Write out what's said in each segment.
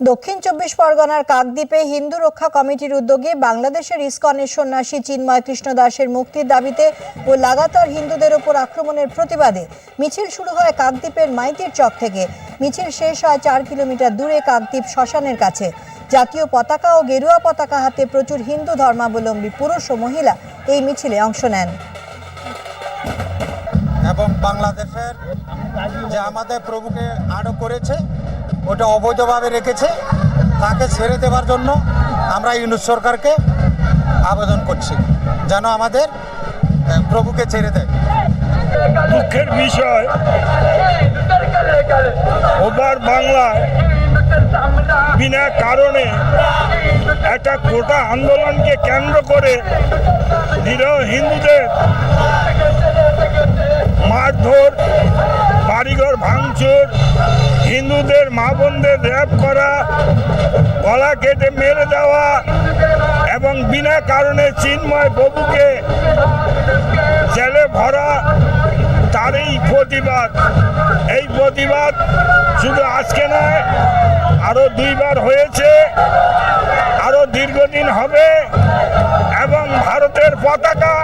দক্ষিণ চব্বিশ পরগনার কাকদ্বীপে হিন্দু রক্ষা কমিটির উদ্যোগে বাংলাদেশের ইস্কনের সন্ন্যাসী চিন্ময় কৃষ্ণ দাসের মুক্তির দাবিতে ও লাগাতার হিন্দুদের ওপর আক্রমণের প্রতিবাদে মিছিল শুরু হয় কাকদ্বীপের মাইতির চক থেকে। মিছিল শেষ হয় চার কিলোমিটার দূরে কাকদ্বীপ শ্মশানের কাছে। জাতীয় পতাকা ও গেরুয়া পতাকা হাতে প্রচুর হিন্দু ধর্মাবলম্বী পুরুষ ও মহিলা এই মিছিলে অংশ নেন। এবং বাংলাদেশের যে আমাদের প্রভুকে আটক করেছে, ওটা অবৈধভাবে রেখেছে, তাকে ছেড়ে দেওয়ার জন্য আমরা ইউনুস সরকারকে আবেদন করছি, যেন আমাদের প্রভুকে ছেড়ে দেয়। দুঃখের বিষয় বাংলায় বিনা কারণে একটা কোটা আন্দোলনকে কেন্দ্র করে নিরহ হিন্দুদের মারধর, বাড়িঘর ভাঙচুর, হিন্দুদের, মা বোনদের র্যাপ করা, গলা কেটে মেরে দেওয়া এবং বিনা কারণে চিন্ময় বাবুকে জেলে ভরা, তারই প্রতিবাদ। এই প্রতিবাদ শুধু আজকে নয় আরও দুইবার হয়েছে আরও দীর্ঘদিন হবে এবং ভারতের পতাকা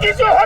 Get your